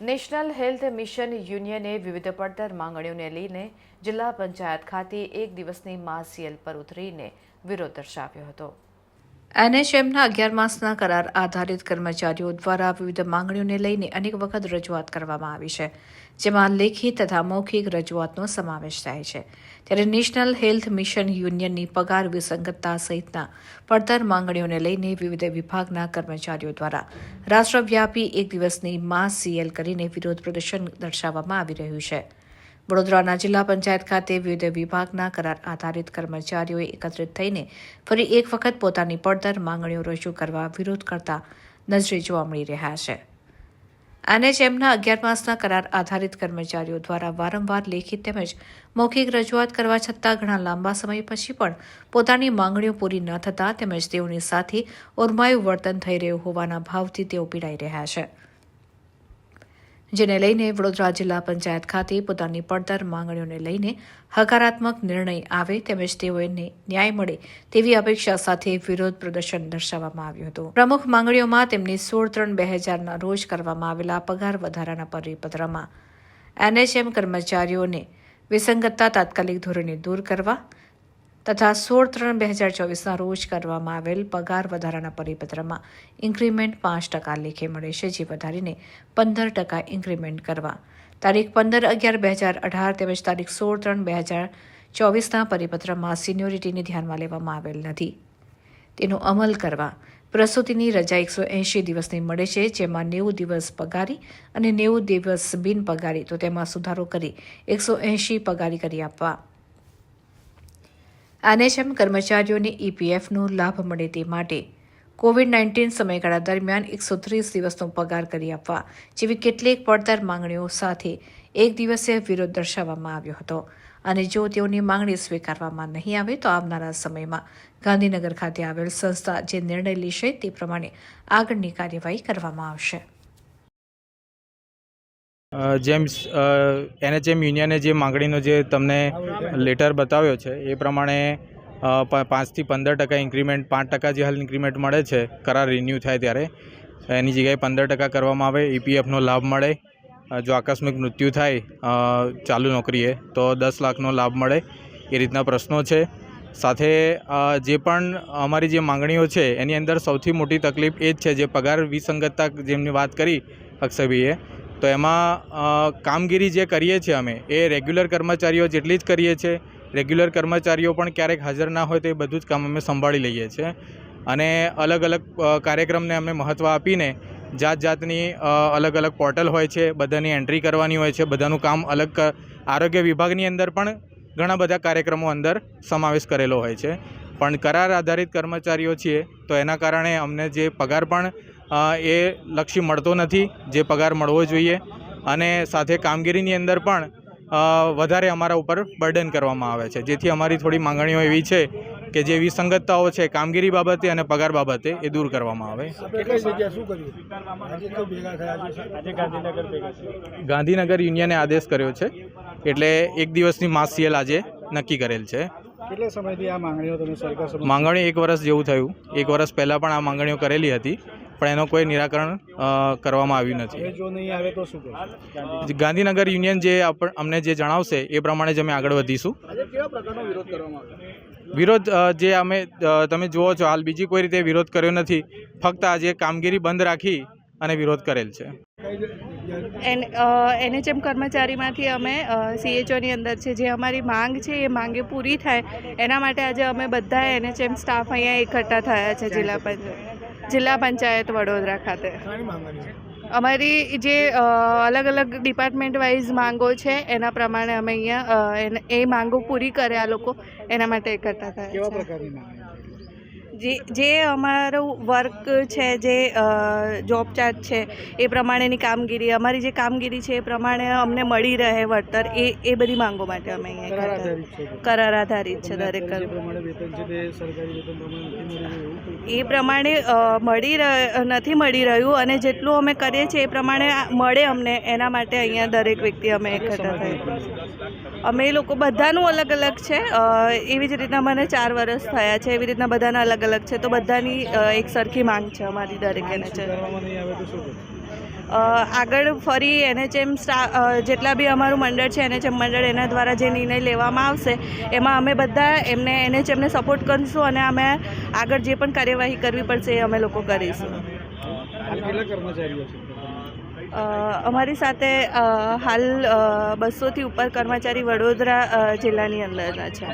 National health mission યુનિયને વિવિધ પડતર માંગણીઓને લઈને જિલ્લા પંચાયત ખાતે એક દિવસની માસિયલ પર ઉતરીને વિરોધ દર્શાવ્યો હતો. એનએચએમના અગિયાર માસના કરાર આધારિત કર્મચારીઓ દ્વારા વિવિધ માંગણીઓને લઈને અનેક વખત રજૂઆત કરવામાં આવી છે, જેમાં લેખિત તથા મૌખિક રજૂઆતનો સમાવેશ થાય છે. ત્યારે નેશનલ હેલ્થ મિશન યુનિયનની પગાર વિસંગતતા સહિતના પડતર માંગણીઓને લઈને વિવિધ વિભાગના કર્મચારીઓ દ્વારા રાષ્ટ્રવ્યાપી એક દિવસની માસ સીએલ કરીને વિરોધ પ્રદર્શન દર્શાવવામાં આવી રહ્યું છે. વડોદરાના જિલ્લા પંચાયત ખાતે વિવિધ વિભાગના કરાર આધારિત કર્મચારીઓએ એકત્રિત થઈને ફરી એક વખત પોતાની પડતર માંગણીઓ રજૂ કરવા વિરોધ કરતા નજરે જોવા મળી રહ્યા છે. એનએચએમના અગિયાર માસના કરાર આધારિત કર્મચારીઓ દ્વારા વારંવાર લેખિત તેમજ મૌખિક રજૂઆત કરવા છતાં ઘણા લાંબા સમય પછી પણ પોતાની માંગણીઓ પૂરી ન થતાં તેમજ તેઓની સાથે ઓરમાયું વર્તન થઈ રહ્યું હોવાના ભાવથી તેઓ પીડાઈ રહ્યા છે. જેને લઈને વડોદરા જિલ્લા પંચાયત ખાતે પોતાની પડતર માંગણીઓને લઈને હકારાત્મક નિર્ણય આવે તેમજ તેઓને ન્યાય મળે તેવી અપેક્ષા સાથે વિરોધ પ્રદર્શન દર્શાવવામાં આવ્યું હતું. પ્રમુખ માંગણીઓમાં તેમની સોળ ત્રણ બે હજારના રોજ કરવામાં આવેલા પગાર વધારાના પરિપત્રમાં એનએચએમ કર્મચારીઓને વિસંગતતા તાત્કાલિક ધોરણે દૂર કરવા તથા સોળ ત્રણ બે હજાર ચોવીસના રોજ કરવામાં આવેલ પગાર વધારાના પરિપત્રમાં ઇન્ક્રીમેન્ટ પાંચ ટકા લેખે મળે છે, જે વધારીને પંદર ટકા ઇન્ક્રીમેન્ટ કરવા. તારીખ પંદર અગિયાર બે હજાર અઢાર તેમજ તારીખ સોળ ત્રણ બે હજાર ચોવીસના પરિપત્રમાં સિનિયોરિટીને ધ્યાનમાં લેવામાં આવેલ નથી. તેનો અમલ કરવા પ્રસૂતિની રજા એકસો એંશી દિવસની મળે છે, જેમાં નેવું દિવસ પગારી અને નેવું દિવસ બિન પગારી, તો તેમાં સુધારો કરી એકસો એંશી પગારી કરી આપવા. એનએચએમ કર્મચારીઓને ઈપીએફનો લાભ મળે તે માટે. કોવિડ નાઇન્ટીન સમયગાળા દરમિયાન એકસો ત્રીસ દિવસનો પગાર કરી આપવા જેવી કેટલીક પડતર માંગણીઓ સાથે એક દિવસીય વિરોધ દર્શાવવામાં આવ્યો હતો. અને જો તેઓની માંગણી સ્વીકારવામાં નહીં આવે તો આવનારા સમયમાં ગાંધીનગર ખાતે આવેલ સંસ્થા જે નિર્ણય લેશે તે પ્રમાણે આગળની કાર્યવાહી કરવામાં આવશે. જેમ એનએચએમ યુનિયને જે માગણીનો જે તમને લેટર બતાવ્યો છે, એ પ્રમાણે પાંચથી પંદર ટકા ઇન્ક્રીમેન્ટ પાંચ ટકા જે હાલ ઇન્ક્રીમેન્ટ મળે છે, કરાર રિન્યૂ થાય ત્યારે એની જગ્યાએ પંદર ટકા કરવામાં આવે ઈપીએફનો લાભ મળે જો આકસ્મિક મૃત્યુ થાય ચાલુ નોકરીએ, તો દસ લાખનો લાભ મળે, એ રીતના પ્રશ્નો છે. સાથે જે પણ અમારી જે માંગણીઓ છે, એની અંદર સૌથી મોટી તકલીફ એ જ છે, જે પગાર વિસંગતતા જેમની વાત કરી અક્ષયભાઈએ તો એમાં કામગીરી જે કરીએ છીએ અમે, એ રેગ્યુલર કર્મચારીઓ જેટલી જ કરીએ છીએ રેગ્યુલર કર્મચારીઓ પણ ક્યારેક હાજર ના હોય તો એ બધું જ કામ અમે સંભાળી લઈએ છીએ. અને અલગ અલગ કાર્યક્રમને અમે મહત્ત્વ આપીને જાત જાતની અલગ અલગ પોર્ટલ હોય છે, બધાની એન્ટ્રી કરવાની હોય છે, બધાનું કામ અલગ આરોગ્ય વિભાગની અંદર પણ ઘણા બધા કાર્યક્રમો અંદર સમાવેશ કરેલો હોય છે. પણ કરાર આધારિત કર્મચારીઓ છીએ, તો એના કારણે અમને જે પગાર પણ એ લક્ષી મળતો નથી જે પગાર મળવો જોઈએ. અને સાથે કામગીરીની અંદર પણ વધારે અમારા ઉપર બર્ડન કરવામાં આવે છે. જેથી અમારી થોડી માંગણીઓ એવી છે કે જે વિસંગતતાઓ છે કામગીરી બાબતે અને પગાર બાબતે એ દૂર કરવામાં આવે. આપણે કઈ જગ્યા શું કર્યું? આજે કઈ ભેગા થયા છે આજે ગાંધીનગર ભેગા છે ગાંધીનગર યુનિયને આદેશ કર્યો છે એટલે એક દિવસની માસ સીએલ આજે નક્કી કરેલ છે. કેટલા સમયથી આ માંગણીઓ તમે સરકાર માંગણી એક વર્ષ જેવું થયું. એક વર્ષ પહેલાં પણ આ માંગણીઓ કરેલી હતી. પણ એનો કોઈ નિરાકરણ કરવામાં આવ્યું નથી. જો નહીં આવે તો શું ગાંધીનગર યુનિયન જે અમને જે જણાવશે એ પ્રમાણે જ અમે આગળ વધીશું. આજે કેવા પ્રકારનો વિરોધ જે અમે તમે જુઓ છો હાલ બીજી કોઈ રીતે વિરોધ કર્યો નથી. ફક્ત આજે કામગીરી બંધ રાખી અને વિરોધ કરેલ છે. એન એનએચએમ કર્મચારીમાંથી અમે સીએચઓની અંદર છે જે અમારી માંગ છે એ માંગે પૂરી થાય. એના માટે આજે અમે બધા એનએચએમ સ્ટાફ અહીંયા એકઠા થયા છે જિલ્લા પંચાયત જિલ્લા પંચાયત વડોદરા ખાતે. અમારી જે અલગ અલગ ડિપાર્ટમેન્ટ વાઇઝ માંગો છે એના પ્રમાણે અમે અહીંયા એ માંગો પૂરી કરે આ લોકો એના માટે એકઠા થયા છે? જે જે અમારું વર્ક છે જે જોબ ચાર્જ છે એ પ્રમાણેની કામગીરી અમારી જે કામગીરી છે એ પ્રમાણે અમને મળી રહે વળતર એ એ બધી માંગો માટે અમે અહીંયા કરાર આધારિત છે દરેક? એ પ્રમાણે મળી નથી મળી રહ્યું અને જેટલું અમે કરીએ છીએ એ પ્રમાણે મળે અમને એના માટે અહીંયા દરેક વ્યક્તિ અમે એકઠા થાય અમે લોકો બધાનું અલગ અલગ છે. એવી જ રીતના મને ચાર વર્ષ થયા છે, એવી રીતના બધાના અલગ અલગ છે. તો બધાની એક સરખી માંગ છે અમારી દરેક એને છે. આગળ ફરી એનએચએમ જેટલા બી અમારું મંડળ છે એનએચએમ મંડળ એના દ્વારા જે નિર્ણય લેવામાં આવશે, એમાં અમે બધા એમને એનએચએમને સપોર્ટ કરીશું અને અમે આગળ જે પણ કાર્યવાહી કરવી પડશે એ અમે લોકો કરીશું. અમારી સાથે હાલ બસોથી ઉપર કર્મચારી વડોદરા જિલ્લાની અંદરના છે.